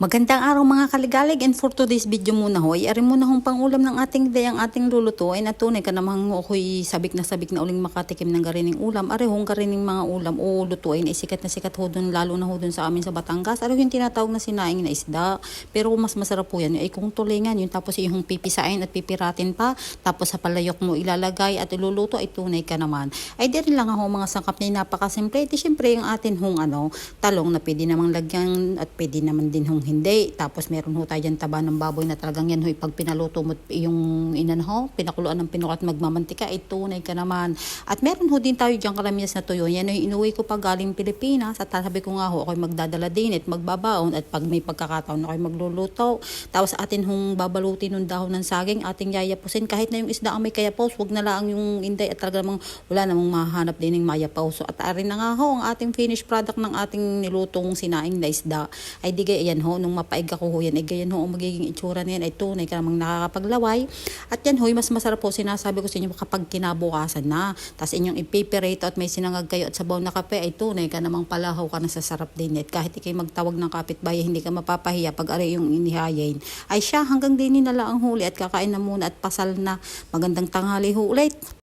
Magandang araw mga kaligalig and for today's video muna ho, ay ari muna hong pangulam ng ating day ang ating lulutuin at tunay ka namang ako'y sabik na sabik na uling makatikim ng garining ulam. Ari hong garining mga ulam o lutuin ay sikat na sikat ho dun, lalo na ho dun sa amin sa Batangas. Ari yung tinatawag na sinaing na isda. Pero mas masarap po yan ay kung tulingan yun tapos yung pipisain at pipiratin pa tapos sa palayok mo ilalagay at iluluto ay tunay ka naman. Ay di lang ho mga sangkap niya napakasimple. Di syempre yung atin hong ano, talong na pwede namang lagyan at pwede naman din hong hindi. Tapos meron ho tayo dyan taba ng baboy na talagang yan ho, pag pinaluto mo yung inan ho, pinakuluan ng pinukat magmamantika, ay tunay ka naman. At meron ho din tayo dyan kalamyas na tuyo. Yan ho, inuwi ko pa galing Pilipinas at sabi ko nga ho, ako'y magdadala din at magbabaon at pag may pagkakataon ako'y magluluto. Tapos atin hong babalutin ng dahon ng saging, ating yayapusin. Kahit na yung isda ang may kayapos, wag na lang yung inday at talaga namang wala namang mahanap din ng mayapaw. So at arin na nga ho, ang ating finished product ng ating nilutong sinaing na isda ay di gaya yan ho, nung mapaig ako ho yan, ay ganyan ho, ang magiging itsura niyan ay tunay ka namang nakakapaglaway. At yan ho, mas masarap po, sinasabi ko sa inyo kapag kinabukasan na. Tapos inyong ipiperate at may sinangag kayo at sabaw na kape, ay tunay ka namang palahaw ka na sa sarap din. At kahit ikay magtawag ng kapitbahay, hindi ka mapapahiya pag ari yung inihayain. Ay siya, hanggang din nila ang huli at kakain na muna at pasal na. Magandang tanghali ho ulit.